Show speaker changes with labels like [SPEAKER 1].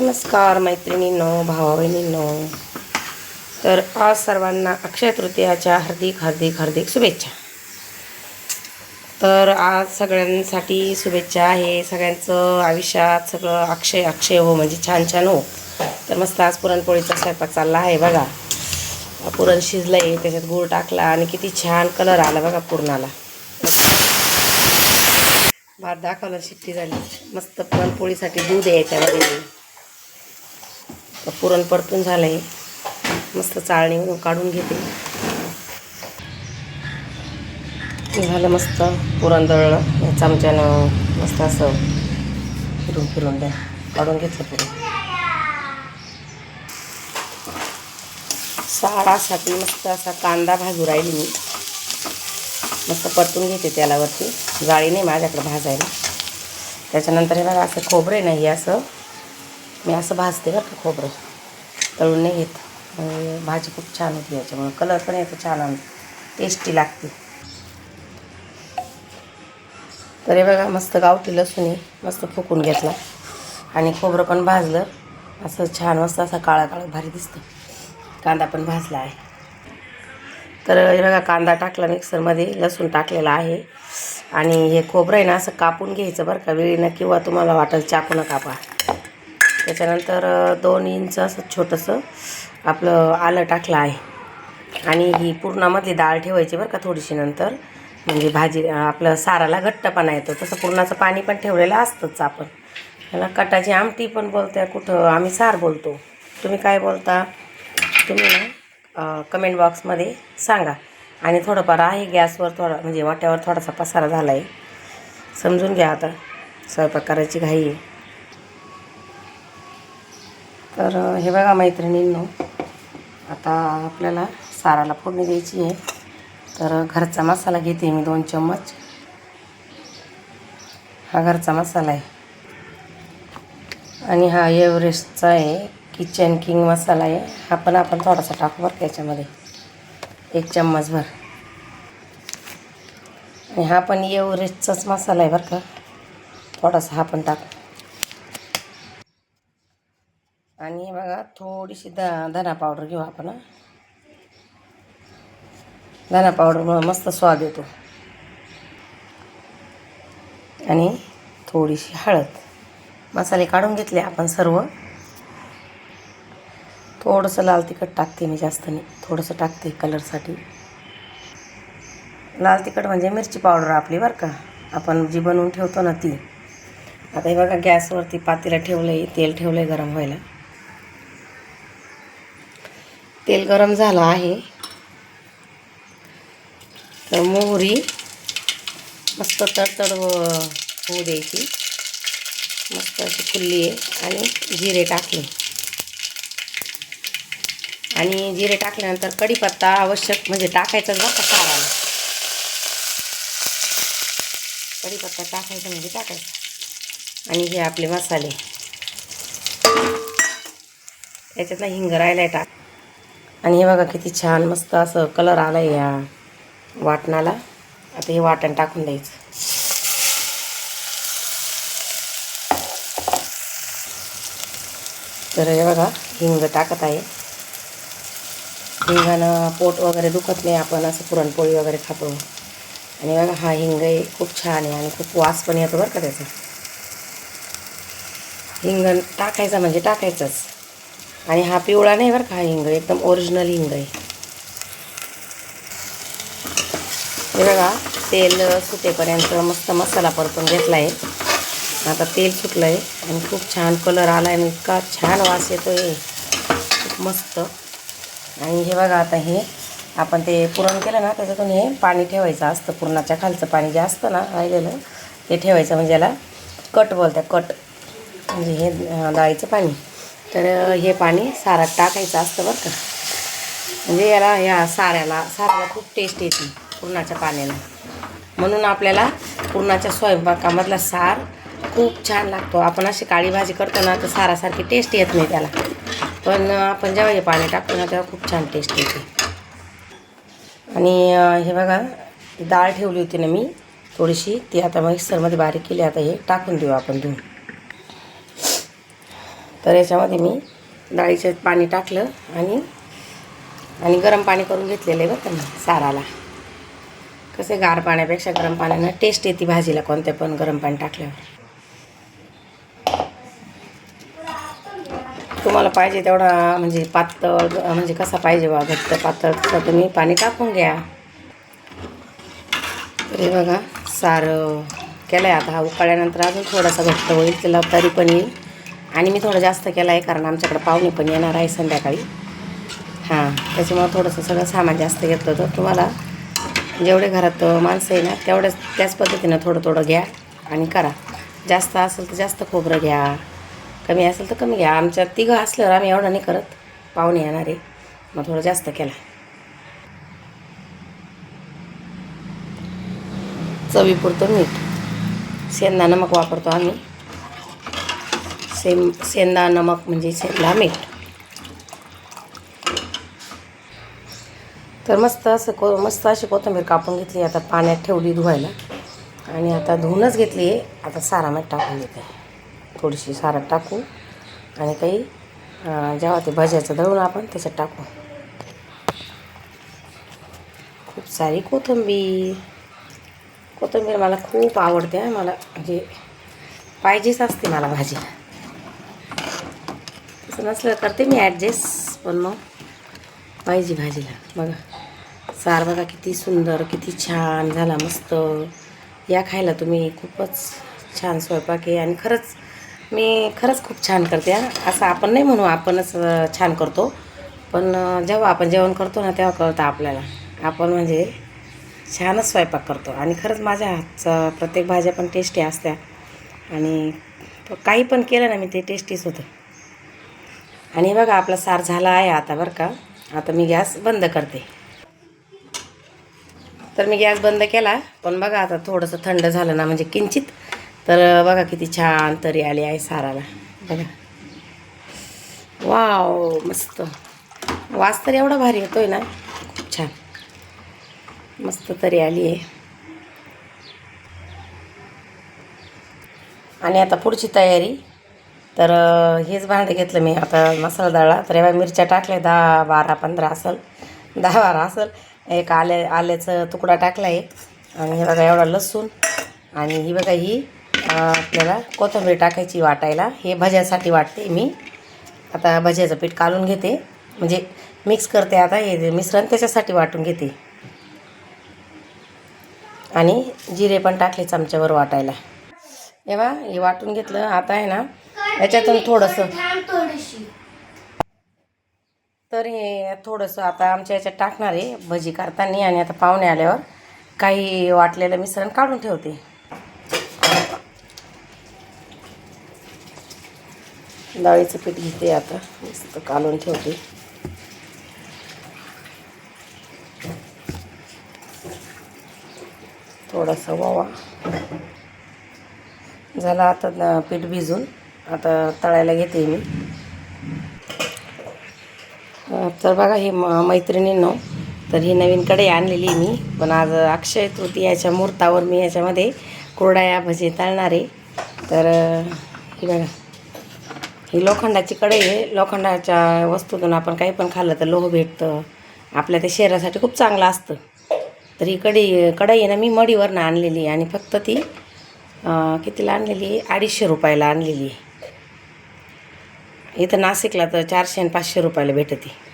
[SPEAKER 1] नमस्कार मैत्रिणींनो भावा बहिणींनो तर आज सर्वांना अक्षय तृतीयाच्या हार्दिक हार्दिक हार्दिक शुभेच्छा. तर आज सगळ्यांसाठी शुभेच्छा आहे. सगळ्यांचं आयुष्यात सगळं अक्षय अक्षय हो म्हणजे छान छान हो. तर मस्त आज पुरणपोळीचा स्वयंपाक चालला आहे बघा. पुरण शिजलं आहे त्याच्यात गूळ टाकला आणि किती छान कलर आला बघा पुरणाला. भात दाखवला शिट्टी झाली. मस्त पुरणपोळीसाठी दूध आहे याच्यामध्ये. पुरण परतून झालं आहे मस्त चाळणीवरून काढून घेते. झालं मस्त पुरण दळलं या चमच्यानं मस्त असं फिरून फिरून द्या. काढून घेतलं पुरण. साडासाठी मस्त असा कांदा भाजू राहिली मी. मस्त परतून घेते त्यालावरती. जाळी नाही माझ्याकडे भाजायला. त्याच्यानंतर हे बघा असं खोबरं नाही असं मी असं भाजते बरं का खोबरं. तळून नाही घेत. भाजी खूप छान होती याच्यामुळे. कलर पण येतो छान आणि टेस्टी लागते. तर हे बघा मस्त गावठी लसूण आहे. मस्त फुकून घेतला. आणि खोबरं पण भाजलं. असं छान मस्त असं काळा काळा भारी दिसतं. कांदा पण भाजला आहे. तर हे बघा कांदा टाकला मिक्सरमध्ये. लसूण टाकलेला आहे. आणि हे खोबरं आहे ना असं कापून घ्यायचं बरं का. वेळीनं किंवा तुम्हाला वाटेल चाकूनं कापा त्याच्यानंतर दोन इंच असं छोटंसं आपलं आलं टाकलं आहे. आणि ही पूर्णामधली डाळ ठेवायची बरं का थोडीशी नंतर. म्हणजे भाजी आपलं साराला घट्टपणा येतो. तसं पूर्णाचं पाणी पण ठेवलेलं असतंच आपण. त्याला कटाची आमटी पण बोलते कुठं आम्ही सार बोलतो. तुम्ही काय बोलता? तुम्ही ना कमेंट बॉक्समध्ये सांगा. आणि थोडंफार आहे गॅसवर थोडा म्हणजे वाट्यावर थोडासा पसारा झाला आहे समजून घ्या आता. स्वयंपाक करायची घाई आहे. तर हे बघा मैत्रिणींनो आता आपल्याला साराला फोडणी द्यायची आहे. तर घरचा मसाला घेते मी दोन चम्मच. हा घरचा मसाला आहे. आणि हा एव्हरेस्टचा आहे किचन किंग मसाला आहे. हा पण आपण थोडासा टाकू बरं का याच्यामध्ये. एक चम्मचभर आणि हा पण एव्हरेस्टचाच मसाला आहे बरं का. थोडासा हा पण टाकू आणि हे बघा थोडीशी द धना पावडर घेऊ आपण धना पावडरमुळं मस्त स्वाद येतो आणि थोडीशी हळद मसाले काढून घेतले आपण सर्व थोडंसं लाल तिखट टाकते मी जास्त नाही थोडंसं टाकते कलरसाठी लाल तिखट म्हणजे मिरची पावडर आपली बरं का आपण जी बनवून ठेवतो ना ती आता हे बघा गॅसवरती पातेला ठेवलं आहे तेल ठेवलं आहे गरम व्हायला तेल गरम झालं आहे. तर मोहरी मस्त तडतड व- होऊ द्यायची. मस्त अशी फुलली आहे आणि जिरे टाकले. आणि जिरे टाकल्यानंतर कढीपत्ता आवश्यक म्हणजे टाकायचाच बरं का साराला कढीपत्ता टाकायचा म्हणजे टाकायचा. आणि हे आपले मसाले. याच्यातला हिंग राहिला टाक. आणि हे बघा किती छान मस्त असं कलर आला आहे या वाटणाला. आता हे वाटण टाकून द्यायचं. तर हे बघा हिंग टाकत आहे. हिंगानं पोट वगैरे दुखत नाही आपण असं पुरणपोळी वगैरे खातो. आणि बघा हा हिंग आहे खूप छान आहे आणि खूप वास पण येतो बरं का त्याचा. हिंग टाकायचा म्हणजे टाकायचंच. आणि हा पिवळा नाही बरं का हा हिंग एकदम ओरिजिनल हिंग आहे. हे बघा तेल सुटेपर्यंत मस्त मसाला परतून घेतला आहे आता तेल सुटलं आहे आणि खूप छान कलर आला आहे आणि इतका छान वास येतो आहे खूप मस्त. आणि हे बघा आता हे आपण ते पुरण केलं ना त्याच्यातून हे पाणी ठेवायचं असतं. पुरणाच्या खालचं पाणी जे असतं ना राहिलेलं ते ठेवायचं. म्हणजे याला कट बोलतात कट. म्हणजे हे डाळीचं पाणी. तर हे पाणी सारात टाकायचं असतं बरं का. म्हणजे याला ह्या साऱ्याला साऱ्याला खूप टेस्ट येते पुरणाच्या पाण्याला. म्हणून आपल्याला पुरणाच्या स्वयंपाकामधला सार खूप छान लागतो. आपण अशी काळी भाजी करतो ना तर सारासारखी टेस्ट येत नाही त्याला. पण आपण जेव्हा हे पाणी टाकतो ना तेव्हा खूप छान टेस्ट येते. आणि हे बघा डाळ ठेवली होती ना मी थोडीशी. ती आता मिक्सरमध्ये बारीक केली. आता हे टाकून देऊ आपण धुवून तर याच्यामध्ये मी डाळीचं पाणी टाकलं आणि आणि गरम पाणी करून घेतलेलं आहे बरं का साराला. कसे गार पाण्यापेक्षा गरम पाण्यानं टेस्ट येते भाजीला कोणत्या पण गरम पाणी टाकल्यावर. तुम्हाला पाहिजे तेवढा म्हणजे पातळ म्हणजे कसा पाहिजे बा घट्ट पातळ तसं तुम्ही पाणी टाकून घ्या. तरी बघा सार केलं आहे आता. हा उकाळल्यानंतर अजून थोडासा घट्ट होईल त्याला तरी पण येईल. आणि मी थोडं जास्त केलं आहे कारण आमच्याकडे पाहुणे पण येणार आहे संध्याकाळी. हां त्याच्यामुळं थोडंसं सगळं सामान जास्त घेतलं तर तुम्हाला जेवढे घरात माणसं आहे ना तेवढ्याच त्याच पद्धतीनं थोडं थोडं घ्या आणि करा. जास्त असेल तर जास्त खोबरं घ्या. कमी असेल तर कमी घ्या. आमच्या तिघं असल्यावर आम्ही एवढं नाही करत. पाहुणे येणार आहे. मग थोडं जास्त केला. चवीपुरतं मीठ. शेंदा नमक वापरतो आम्ही. सेम सेंदा नमक म्हणजे सेंदा मीठ. तर मस्त असं को मस्त अशी कोथिंबीर कापून घेतली. आता पाण्यात ठेवली धुवायला. आणि आता धुवूनच घेतली. आहे आता सारामध्ये टाकून देते. थोडीशी सारात टाकू. आणि काही जेव्हा ते भज्याचं दळून आपण त्याच्यात टाकू. खूप सारी कोथिंबीर. कोथिंबीर मला खूप आवडते. मला म्हणजे पाहिजेच असते मला भाजी. तसं नसलं करते मी ॲडजस्ट पण मग पाहिजे भाजीला. बघा सार बघा किती सुंदर किती छान झाला मस्त. या खायला तुम्ही खूपच छान स्वयंपाक आहे आणि खरंच मी खरंच खूप छान करते असं आपण नाही म्हणू आपणच छान करतो. पण जेव्हा आपण जेवण करतो ना तेव्हा कळतं आपल्याला. आपण म्हणजे छानच स्वयंपाक करतो. आणि खरंच माझ्या हातचा प्रत्येक भाज्या पण टेस्टी असत्या. आणि काही पण केलं ना मी ते टेस्टीच होतं. आणि बघा आपला सार झाला आहे आता बरं का. आता मी गॅस बंद करते. तर मी गॅस बंद केला पण बघा आता थोडंसं थंड झालं ना म्हणजे किंचित. तर बघा किती छान तरी आली आहे साराला. बघा. वाव मस्त. वास तर एवढा भारी येतोय ना. खूप छान. मस्त तरी आली आहे. आणि आता पुढची तयारी. तर हेच भांडं घेतलं मी. आता मसाला डाळा तर एवढ्या मिरच्या टाकल्या दहा बारा पंधरा असेल. दहा बारा असेल. एक आले आल्याचं तुकडा टाकला आहे आणि हे बघा एवढा लसूण. आणि ही बघा ही आपल्याला कोथिंबीर टाकायची वाटायला. हे भज्यासाठी वाटते मी. आता भज्याचं पीठ काढून घेते. म्हणजे मिक्स करते आता. हे मिश्रण त्याच्यासाठी वाटून घेते. आणि जिरे पण टाकले चमच्यावर वाटायला. हे हे वाटून घेतलं. आता आहे ना याच्यातून थोडंसं. तर हे थोडंसं आता आमच्या याच्यात टाकणार आहे. भजी करताना आणि आता पाहुणे आल्यावर काही वाटलेलं मिश्रण काढून ठेवते. डाळीचं पीठ घेते आता. मस्त काढून ठेवते. थोडासा ओवा. झाला आता पीठ भिजून. आता तळायला घेते मी. तर बघा हे म मैत्रिणींनो तर ही नवीन कढई आणलेली आहे मी. पण आज अक्षय तृतीयाच्या मुहूर्तावर मी याच्यामध्ये कुरडाया भजे तळणार आहे. तर ही बघा. ही लोखंडाची कढई आहे. लोखंडाच्या वस्तूतून आपण काही पण खाल्लं तर लोह भेटतं. आपल्या त्या शरीरासाठी खूप चांगलं असतं. तर ही कढई कढई आहे ना मी मडीवरनं आणलेली आहे. आणि फक्त ती कितीला आणलेली आहे? अडीचशे रुपयाला आणलेली आहे. इथं नाशिकला तर चारशे आणि पाचशे रुपयाला भेटते.